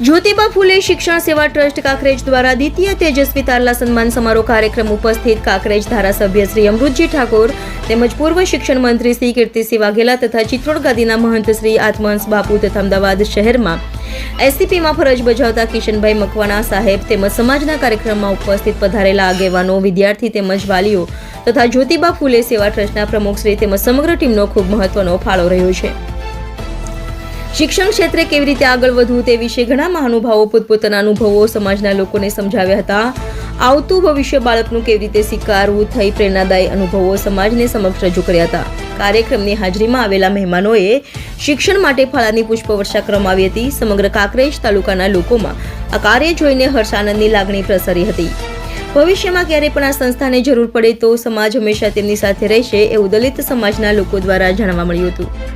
જ્યોતિબા ફૂલે શિક્ષણ સેવા ટ્રસ્ટ કાકરેજ દ્વારા દ્વિતીય તેજસ્વી તારલા સન્માન સમારોહ કાર્યક્રમ ઉપસ્થિત કાકરેજ ધારાસભ્ય શ્રી અમૃતજી ઠાકોર તેમજ પૂર્વ શિક્ષણ મંત્રી શ્રી કીર્તિસિંહ વાઘેલા તથા ચિત્રોડ ગાદીના મહંત શ્રી આત્મહંસ બાપુ તથા અમદાવાદ શહેરમાં. એસસીપીમાં ફરજ બજાવતા કિશનભાઈ મકવાણા સાહેબ તેમજ સમાજના કાર્યક્રમમાં ઉપસ્થિત પધારેલા આગેવાનો, વિદ્યાર્થી તેમજ વાલીઓ તથા જ્યોતિબા ફૂલે સેવા ટ્રસ્ટના પ્રમુખશ્રી તેમજ સમગ્ર ટીમનો ખૂબ મહત્વનો ફાળો રહ્યો છે. શિક્ષણ ક્ષેત્રે કેવી રીતે આગળ વધવું તે વિશે ઘણા મહાનુભાવો પોતપોતાના અનુભવો સમાજના લોકોને સમજાવ્યા હતા. આવતું ભવિષ્ય બાળકનું કેવી રીતે સ્વીકારવું થઈ પ્રેરણાદાયી અનુભવો સમાજને સમક્ષ રજૂ કર્યા હતા. કાર્યક્રમની હાજરીમાં આવેલા મહેમાનોએ શિક્ષણ માટે ફળાની પુષ્પવર્ષા કરવામાં હતી. સમગ્ર કાંકરેજ તાલુકાના લોકોમાં આ કાર્ય જોઈને હર્ષ આનંદની લાગણી પ્રસરી હતી. ભવિષ્યમાં ક્યારે પણ આ સંસ્થાને જરૂર પડે તો સમાજ હંમેશા તેમની સાથે રહેશે એવું દલિત સમાજના લોકો દ્વારા જાણવા મળ્યું હતું.